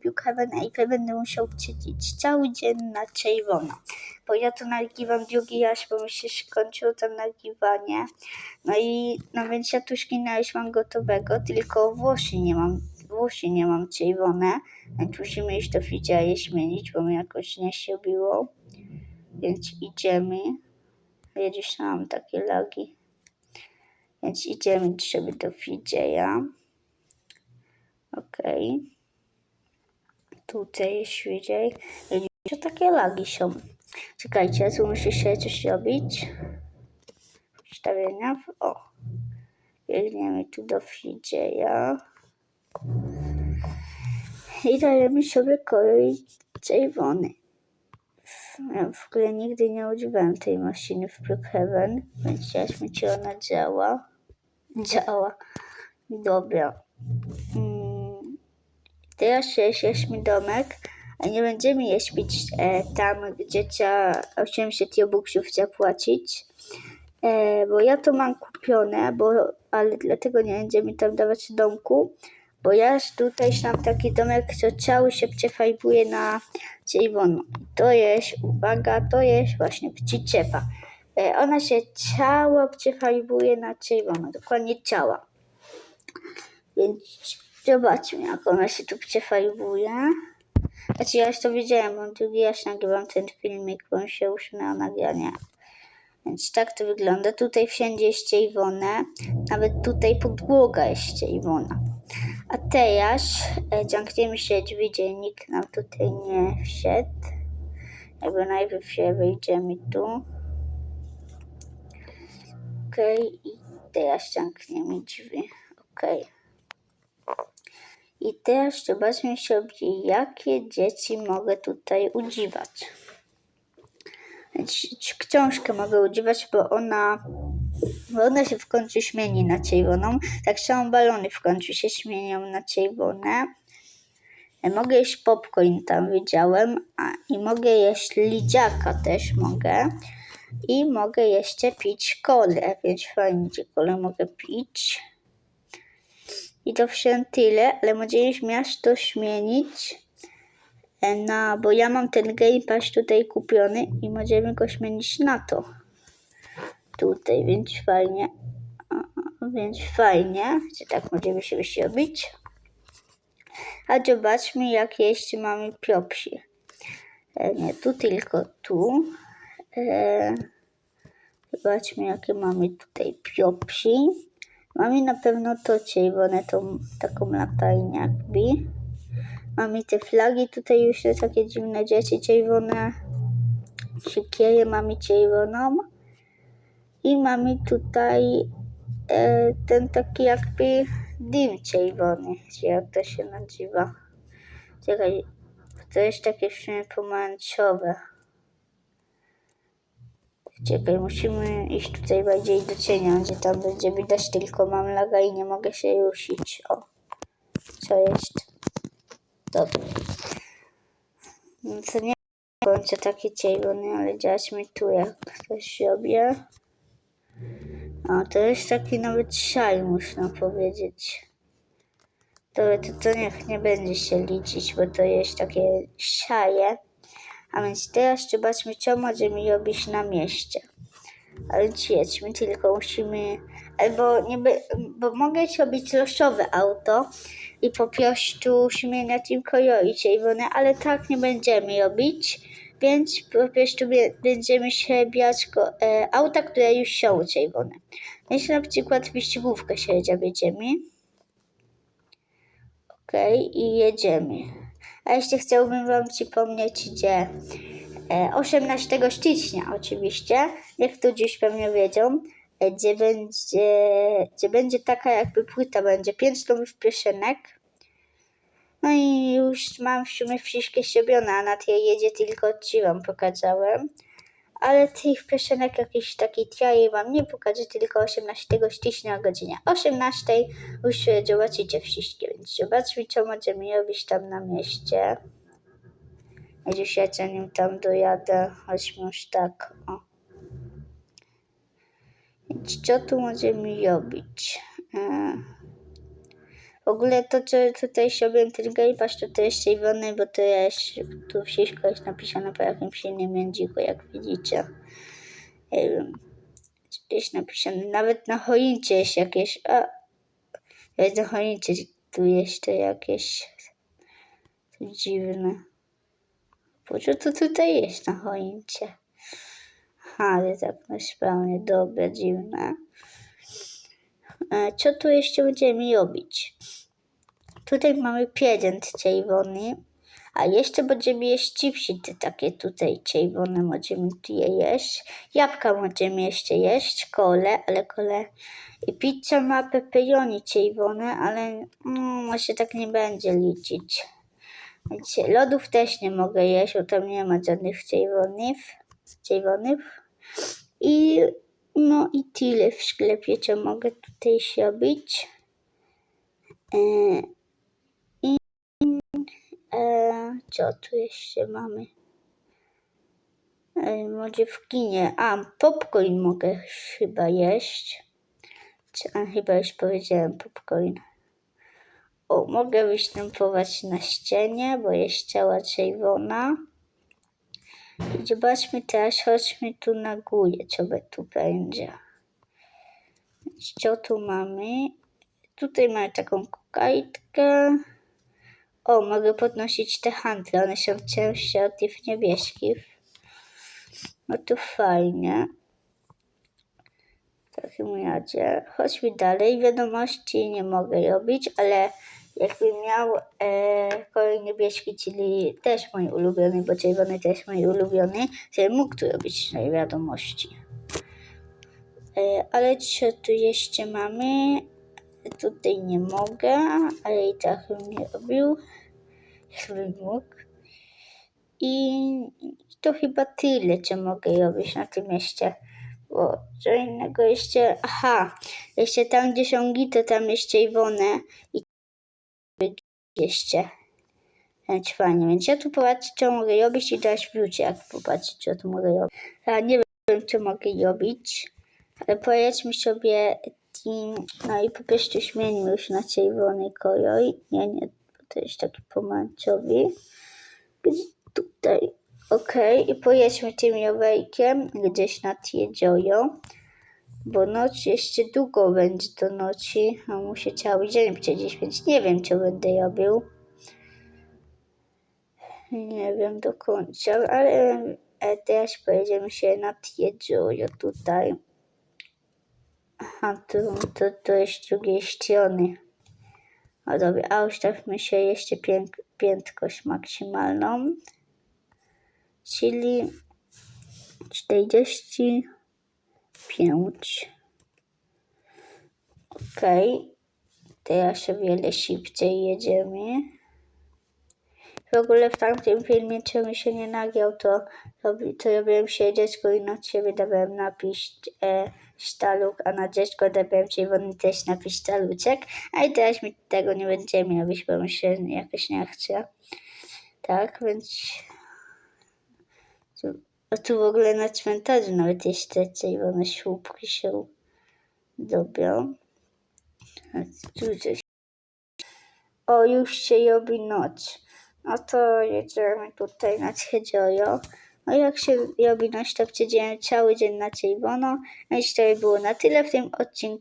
Kevina i będę musiał siedzieć cały dzień na czerwono. Bo ja to nagiwam drugi raz, bo mi się skończyło to nagiwanie. No i no więc ja tu szkina już mam gotowego, tylko włosy nie mam, włosy nie mam czerwone. Więc musimy iść do je zmienić, bo mi jakoś nie się biło. Więc idziemy. Ja dziś mam takie lagi. Więc idziemy sobie do fryzjera. Okej. Tutaj śledziej. To takie lagi są. Czekajcie, tu muszę się coś robić. Ustawienia. O. Biegniemy tu do fryzjera. I dajemy sobie kolor czerwony. W ogóle nigdy nie używałem tej maszyny w Brookhaven, więc zobaczmy, czy ona działa. Działa. Dobra. Teraz jeździliśmy domek, a nie będziemy jeździć e, tam, gdzie trzeba 80 robuxów zapłacić. E, bo ja to mam kupione, bo, ale dlatego nie będziemy tam dawać domku, bo ja tutaj mam taki domek, co cały się przefarbuje na czerwono. To jest, uwaga, to jest właśnie przyczepa. E, ona się cała przefarbuje na czerwono, dokładnie cała. Więc zobaczmy, jak ona się tu przefarbuje. Znaczy ja już to widziałem, bo drugi raz nagrywam ten filmik, bo mi się usunęło nagranie. Więc tak to wygląda. Tutaj wszędzie jest czerwone. Nawet tutaj podłoga jest czerwona. A teraz e, zamkniemy się drzwi, gdzie nikt nam tutaj nie wszedł. Jakby najpierw się wejdziemy tu. Okej, okay. i teraz zamkniemy drzwi. Okej. Okay. I teraz zobaczmy sobie, jakie dzieci mogę tutaj używać. Książkę mogę używać, bo ona, bo ona się w końcu śmieni na czerwoną. Tak samo balony w końcu się śmienią na czerwone. Mogę jeść popcorn, tam widziałem. A, I mogę jeść lidziaka też mogę. I mogę jeszcze pić kolę, więc fajnie, kolę mogę pić. I to wszystko tyle, ale możemy miasto zmienić na, bo ja mam ten Game Pass tutaj kupiony i możemy go zmienić na to. Tutaj, więc fajnie. Więc fajnie, że tak możemy się robić. A zobaczmy, jakie jeszcze mamy piopsie. E, nie, tu tylko tu. E, zobaczmy, jakie mamy tutaj piopsi. Mamy na pewno to czerwone, tą taką latajnię jakby. Mamy te flagi tutaj już te takie dziwne dzieci czerwone. Siekiery mamy czerwoną. I mamy tutaj e, ten taki jakby dym czerwony, czy jak to się nazywa. Czekaj, to jest takie w sumie pomarańczowe. Czekaj, musimy iść tutaj bardziej do cienia, gdzie tam będzie widać tylko mam laga i nie mogę się rusić. O, co jest? Dobra. No to nie kończę takie czerwone, ale działać mi tu jak coś robię. O, to jest taki nawet szaj, można powiedzieć. Dobra, to, to niech nie będzie się liczyć, bo to jest takie szaje. A więc teraz zobaczmy, co możemy robić na mieście. Ale jedźmy, tylko musimy... Albo nie by, bo mogę zrobić losowe auto i po prostu zmieniać im kolory czerwone, ale tak nie będziemy robić. Więc po prostu będziemy brać e, auta, które już są czerwone. Więc na przykład wyścigówkę się będziemy. Ok, i jedziemy. A jeszcze chciałbym Wam przypomnieć, że 18 stycznia oczywiście, jak to dziś pewnie wiedzą, e, gdzie będzie, gdzie będzie taka jakby płyta, będzie pięć nowych piosenek. No i już mam w sumie wszystkie zrobione, a na tej jedzie tylko ci wam pokazałem. Ale tych piosenek jakiejś takiej triali wam nie pokażę, tylko 18 stycznia o godzinie 18 już zobaczycie wszystkie, więc zobaczmy co możemy robić tam na mieście. Gdzieś ja zanim tam dojadę, chodźmy już tak, o. Więc co tu możemy robić? E, W ogóle to, co tutaj robiłem ten gejpasz, to to jest czerwony, bo to jest, tu wszystko jest napisane po jakimś innym języku, jak widzicie. Jest napisane, nawet na choince jest jakieś, a, jest na choince, tu jeszcze jakieś dziwne. Po co to tutaj jest na choince? Ale tak na sprawnie, dobre, dziwne. E, Co tu jeszcze będziemy robić? Tutaj mamy prezent czerwony, a jeszcze będziemy jeść chipsy te takie tutaj czerwone, możemy je jeść. Jabłka możemy jeszcze jeść, kole, ale kole. I pizza ma pepperoni czerwone, ale no, może tak nie będzie liczyć. Więc lodów też nie mogę jeść, bo tam nie ma żadnych czerwonych. czerwonych. I no i tyle w sklepie, co mogę tutaj zrobić. E, I e, co tu jeszcze mamy? E, może w kinie. A, popcorn mogę chyba jeść. A, chyba już powiedziałem popcorn. O, mogę występować na ścianie, bo jest cała czerwona. Zobaczmy teraz, chodźmy tu na górę, co by tu będzie. Co tu mamy? Tutaj mamy taką kukajtkę. O, mogę podnosić te handle, one są cięższe od tych niebieskich. No to fajnie. W takim razie chodźmy dalej. Wiadomości nie mogę robić, ale jakbym miał e, kolor niebieski, czyli też mój ulubiony, bo czerwony też mój ulubiony, to mógł tu robić wiadomości. E, ale co tu jeszcze mamy? Tutaj nie mogę, ale i tak bym nie robił. Jakbym mógł. I to chyba tyle, co mogę robić na tym mieście. Bo co innego jeszcze. Aha, jeszcze tam, gdzie są gity, tam jest czerwone i jeszcze. Więc fajnie, więc ja tu popatrzę, co mogę robić i teraz wrócę, jak popatrzę, co tu mogę robić. Ja nie wiem, co mogę robić, ale powiedzmy sobie team, no i po prostu zmienimy już na czerwony kolor. Nie, nie, to jest taki pomarańczowy. Tutaj, okej, i pojedźmy tym rowerkiem gdzieś nad jezioro, bo noc jeszcze długo będzie do nocy, a muszę cały dzień przejść, więc nie wiem, co będę robił. Nie wiem do końca, ale e, teraz pojedziemy się nad jezioro tutaj. Aha, tu, to, to jest drugiej strony. No dobra, a ustawmy się jeszcze pięk, piętkość maksymalną, czyli 45. Ok, teraz o wiele szybciej jedziemy. W ogóle w tamtym filmie, mi się nie nagiął, to, robi- to robiłem się dziecko i na ciebie dawałem napis e, sztaluk, a na dziecko dawałem czerwony też napis sztaluczek. A i teraz my tego nie będziemy robić, bo mi się jakoś nie chce. Tak, więc... A tu w ogóle na cmentarzu nawet jeszcze czerwone słupki się dobią. A o, już się robi noc. No to jedziemy tutaj na jezioro. No jak się robi noc, to przejdziemy cały dzień na czerwono. No i to by było na tyle w tym odcinku.